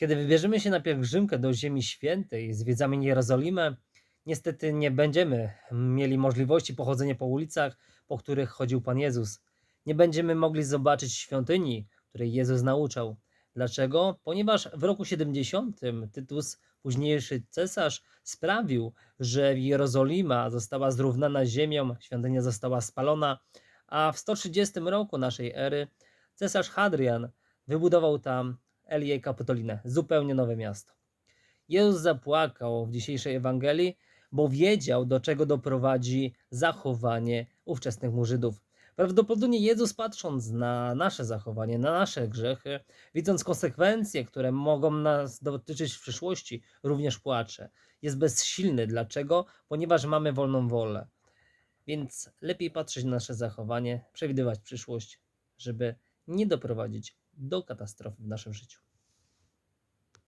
Kiedy wybierzemy się na pielgrzymkę do Ziemi Świętej, zwiedzamy Jerozolimę, niestety nie będziemy mieli możliwości pochodzenia po ulicach, po których chodził Pan Jezus. Nie będziemy mogli zobaczyć świątyni, której Jezus nauczał. Dlaczego? Ponieważ w roku 70 Tytus, późniejszy cesarz, sprawił, że Jerozolima została zrównana ziemią, świątynia została spalona, a w 130 roku naszej ery cesarz Hadrian wybudował tam Elię Kapitolinę, zupełnie nowe miasto. Jezus zapłakał w dzisiejszej Ewangelii, bo wiedział, do czego doprowadzi zachowanie ówczesnych mu Żydów. Prawdopodobnie Jezus, patrząc na nasze zachowanie, na nasze grzechy, widząc konsekwencje, które mogą nas dotyczyć w przyszłości, również płacze. Jest bezsilny. Dlaczego? Ponieważ mamy wolną wolę. Więc lepiej patrzeć na nasze zachowanie, przewidywać przyszłość, żeby nie doprowadzić do katastrofy w naszym życiu.